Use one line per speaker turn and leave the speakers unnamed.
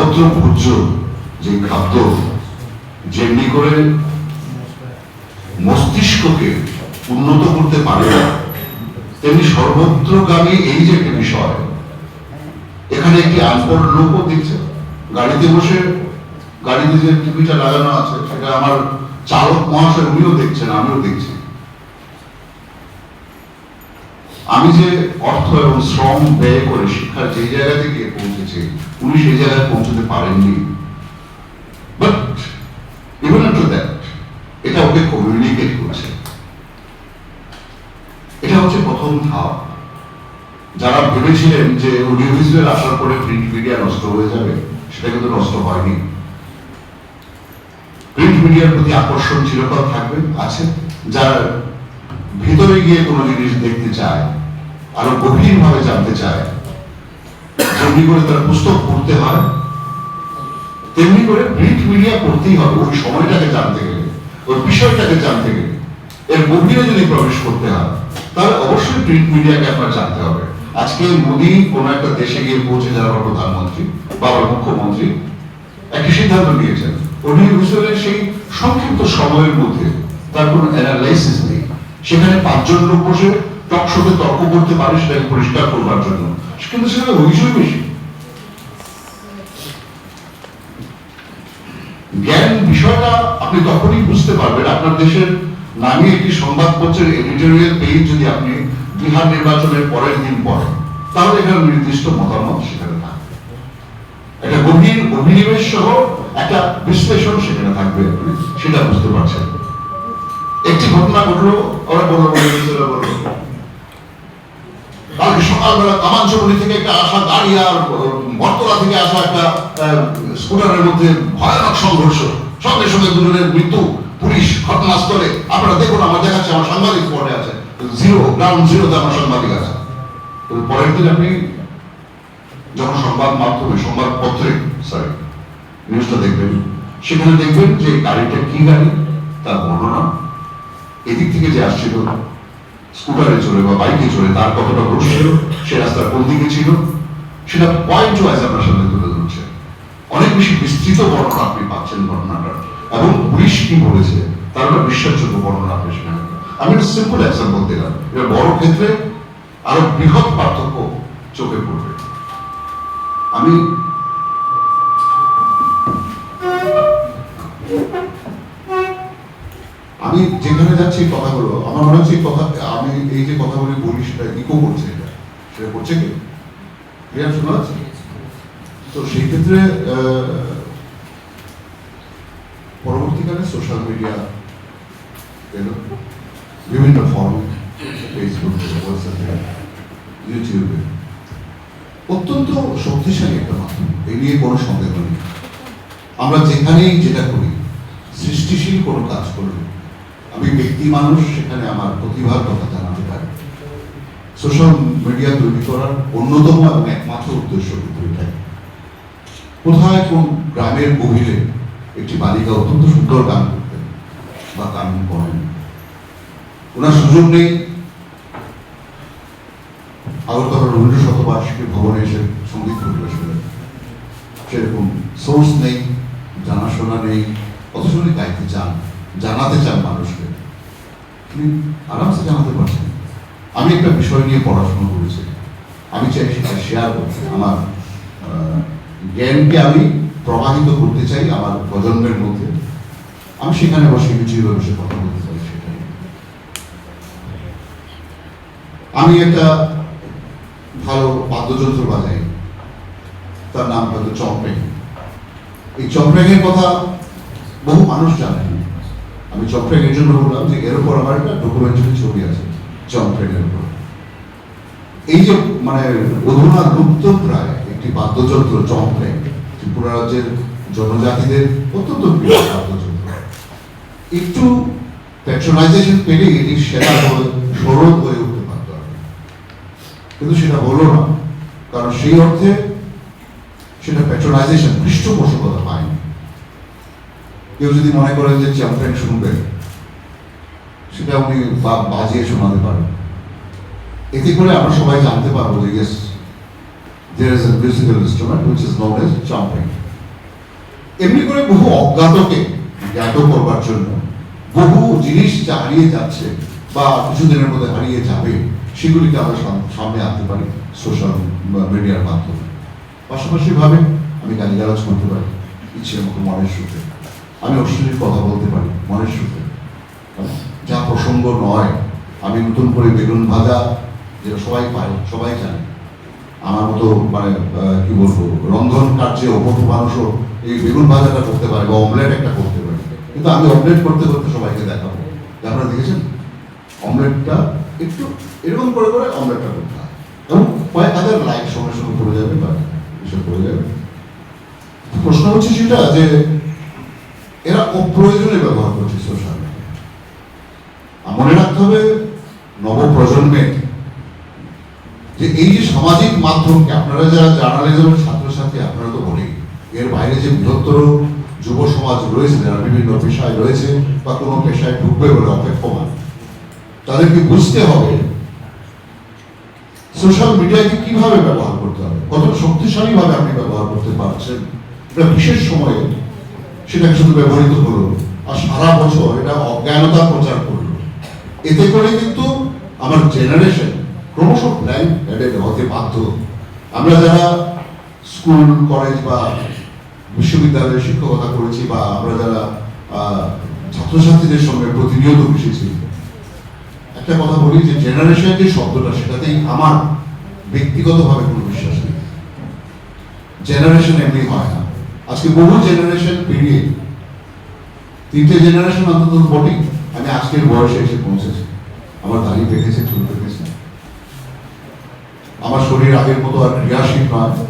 সর্বত্র ভোজ্য যে খাদ্য, যেমনি করে মস্তিষ্ককে উন্নত করতে পারে না, তেমনি সর্বত্রগামী এই যে একটা বিষয়, এখানে একটি আনপড় লোকও দেখছে। গাড়িতে বসে গাড়িতে যে টিভিটা লাগানো আছে সেটা আমার চালক মহাশয় উনিও দেখছেন, আমিও দেখছি। আমি যে অর্থ এবং শ্রম ব্যয় করে শিক্ষার যে জায়গা থেকে পৌঁছেছি, উনি সেই জায়গায় পৌঁছতে পারেননি। বাট ইভেন দ্যাট এটা ওকে কমিউনিকেট করছে। এটা হচ্ছে প্রথম ধাপ। যারা ভেবেছিলেন যে অডিও ভিজুয়াল আসার পরে প্রিন্ট মিডিয়া নষ্ট হয়ে যাবে, সেটা কিন্তু নষ্ট হয়নি। প্রিন্ট মিডিয়ার প্রতি আকর্ষণ চিরকাল থাকবে, আছে। যার গিয়ে কোনো জিনিস দেখতে চায়, আরও গভীর ভাবে জানতে চায়, যেমনি করে তার পুস্তক পড়তে হয়, তেমনি করে প্রিন্ট মিডিয়া পড়তেই হবে, ওই সময়টাকে জানতে গেলে, ওই বিষয়টাকে জানতে গেলে। এর গভীরে যদি প্রবেশ করতে হয়, তাহলে অবশ্যই প্রিন্ট মিডিয়াকে আপনার জানতে হবে। আজকে মোদী কোন একটা দেশে গিয়ে পৌঁছে যাওয়ার প্রধানমন্ত্রী, বা মুখ্যমন্ত্রী, একটি সিদ্ধান্ত নিয়েছেন। অডিও ভিজুয়ালের সেই সংক্ষিপ্ত সময়ের মধ্যে তার কোনো অ্যানালাইসিস নেই। সেখানে পাঁচজন লোক বসে টক শোতে তর্ক করতে পারে সেটাকে পরিষ্কার করবার জন্য। কিন্তু সেটা হইচই বেশি। জ্ঞান বিষয়টা আপনি তখনই বুঝতে পারবেন। আপনার দেশের নামে একটি সংবাদপত্রের এডিটোরিয়াল পেজ যদি আপনি বিহার নির্বাচনের পরের দিন পড়েন, তাহলে এখানে নির্দিষ্ট মতামত সেখানে থাকবে। একটা গভীর অভিনিবেশ সহ একটা বিশ্লেষণ সেখানে থাকবে। সেটা বুঝতে পারছেন। একটি ঘটনা ঘটলো ওরা বলল বলল কালকে সকালবেলা থেকে একটা আসা গাড়ি আর বটতলা থেকে আসা একটা স্কুটারের মধ্যে ভয়ানক সংঘর্ষ। সঙ্গে সঙ্গে দুজনের মৃত্যু পুলিশ ঘটনাস্থলে। আপনারা দেখুন, আমার দেখাচ্ছে, আমার সাংবাদিক পরে আছে। জিরো গ্রাউন্ড জিরোতে আমার সাংবাদিক আছে। পরের দিন আপনি যখন সংবাদ মাধ্যমে, সংবাদপত্রে সরি নিউজটা দেখবেন। সেখানে দেখবেন যে গাড়িটা কি গাড়ি? তার বর্ণনা। এদিক থেকে যে আসছিল স্কুটারে চড়ে বা বাইকে চড়ে তার কতটা দোষ ছিল সে রাস্তার কোন দিকে ছিল সেটা পয়েন্ট ওয়াইজ আপনার সামনে তুলে ধরছে। অনেক বেশি বিস্তৃত বর্ণনা আপনি পাচ্ছেন ঘটনাটার। এবং পুলিশ কি বলেছে তার একটা বিশ্বাসযোগ্য বর্ণনা আপনি সেখানে পাবেন। আমি একটা সিম্পল এক্সাম্পল দিলাম। এটা বড় ক্ষেত্রে আরও বৃহৎ পার্থক্য চোখে পড়বে। আমি আমি যেখানে যাচ্ছি কথাগুলো, আমার মনে হচ্ছে কথা, আমি এই যে কথাগুলি বলি, সেটা ইকো করছে এটা। সেটা করছে কি? ক্লিয়ার শোনা যাচ্ছে? তো সেই ক্ষেত্রে পরবর্তীকালে সোশ্যাল মিডিয়া বিভিন্ন ফর্ম ফেসবুকে ইউটিউবে অত্যন্ত শক্তিশালী একটা মাধ্যম। এই নিয়ে কোনো সন্দেহ নেই। আমরা যেখানেই যেটা করি, সৃষ্টিশীল কোনো কাজ করলে আমি ব্যক্তি মানুষ, সেখানে আমার প্রতিভার কথা জানাতে পারি সোশ্যাল মিডিয়া তৈরি করার অন্যতম এবং একমাত্র উদ্দেশ্য কিন্তু এটাই। কোথায় কোন গ্রামের গভীরে একটি বালিকা অত্যন্ত সুন্দর গান করতেন বা গান করেন? ওনার সুযোগ নেই। আগরতলা রবীন্দ্র শতবার্ষিকী ভবনে এসে সংগীত পরিবেশ পরিবেশনের সেরকম সোর্স নেই, জানাশোনা নেই, অথচ উনি গাইতে চান, জানাতে চান আরামসে জানাতে পারছেন আমি একটা বিষয় নিয়ে পড়াশোনা করেছি। আমি চাই সেটা শেয়ার করতে। আমার জ্ঞানকে আমি প্রবাহিত করতে চাই আমার প্রজন্মের মধ্যে। আমি সেখানে বসে ইউটিউবে বসে কথা বলতে চাই সেটাই। আমি একটা ভালো বাদ্যযন্ত্র বাজাই। তার নাম হয়তো চম্পেং এই চম্পেংয়ের কথা বহু মানুষ জানেন। আমি এর জন্য বললাম যে এর উপর আমার একটা ডকুমেন্টারি ছবি আছে চম্পেংয়ের উপর। এই যে মানে অধুনা লুপ্ত প্রায় একটি বাদ্যযন্ত্র চম্পেং ত্রিপুরা রাজ্যের জনজাতিদের অত্যন্ত প্রিয় বাদ্যযন্ত্র। একটু প্যাট্রোনাইজেশন পেলে এটি সেরা হয়ে, সরল হয়ে উঠতে পারত। কিন্তু সেটা হলো না, কারণ সেই অর্থে সেটা প্যাট্রোনাইজেশন পৃষ্ঠপোষকতা পায়নি। কেউ যদি মনে করেন যে চ্যাম্পিয়ন শুনবেন সেটা উনি বাজিয়ে শোনাতে পারেন। এতে করে আমরা সবাই জানতে পারব যে yes there is a musical instrument which is known as chomping এমনি করে বহু অজ্ঞাতকে জ্ঞাত করবার জন্য বহু জিনিস যা হারিয়ে যাচ্ছে বা কিছুদিনের মধ্যে হারিয়ে যাবে, সেগুলিকে আমরা সামনে আনতে পারি সোশ্যাল মিডিয়ার মাধ্যমে। পাশাপাশি ভাবে আমি গালিগালাজ করতে পারি ইচ্ছে মতো মনের সুখে। আমি অশ্লীল কথা বলতে পারি, মনের সুখে। যা প্রসঙ্গ নয়, আমি নতুন করে বেগুন ভাজা, যেটা সবাই পায়, সবাই জানে। আমার মতো মানে কি বলব, রন্ধন কার্যে অপটু মানুষও এই বেগুন ভাজাটা করতে পারে বা অমলেট একটা করতে পারে। কিন্তু আমি অমলেট করতে করতে সবাইকে দেখাবো। আপনারা দেখেছেন? অমলেটটা একটু এরকম করে করে অমলেটটা করতে হয়। এবং কয়েক হাজার লাইক সঙ্গে সঙ্গে পড়ে যাবে বা এসব পড়ে যাবে। প্রশ্ন হচ্ছে সেটা যে এরা অপ্রয়োজনে ব্যবহার করছে সোশ্যাল মিডিয়া মনে রাখতে হবে নবপ্রজন্মের যে এই যে সামাজিক মাধ্যমকে আপনারা যারা জার্নালিজমের ছাত্রছাত্রী, আপনারা তো বলেই এর বাইরে যে বৃহত্তর যুব সমাজ রয়েছে, যারা বিভিন্ন পেশায় রয়েছে বা কোনো পেশায় ঢুকবে বলে অপেক্ষমান তাদেরকে বুঝতে হবে সোশ্যাল মিডিয়াকে কীভাবে ব্যবহার করতে হবে? কত শক্তিশালী ভাবে আপনি ব্যবহার করতে পারছেন? এটা বিশেষ সময়ে সেটাকে শুধু ব্যবহৃত হলো আর সারা বছর এটা অজ্ঞানতা প্রচার করল এতে করে কিন্তু আমার জেনারেশন ক্রমশ ব্ল্যাঙ্ক হতে বাধ্য। আমরা যারা স্কুল কলেজ বা বিশ্ববিদ্যালয়ে শিক্ষকতা করেছি বা আমরা যারা ছাত্রছাত্রীদের সঙ্গে প্রতিনিয়ত মিশেছি। একটা কথা বলি যে জেনারেশন যে শব্দটা, সেটাতেই আমার ব্যক্তিগতভাবে কোনো বিশ্বাস নেই। জেনারেশন এমনি হয় না। আজকে বহু জেনারেশন পেরিয়ে তিনটে জেনারেশন অন্তত বটি আমি আজকের বয়সে এসে পৌঁছেছি। আমার দাড়ি পেকেছে চুল পেকেছে আমার শরীর আগের মতো আর ক্রিয়াশীল নয়।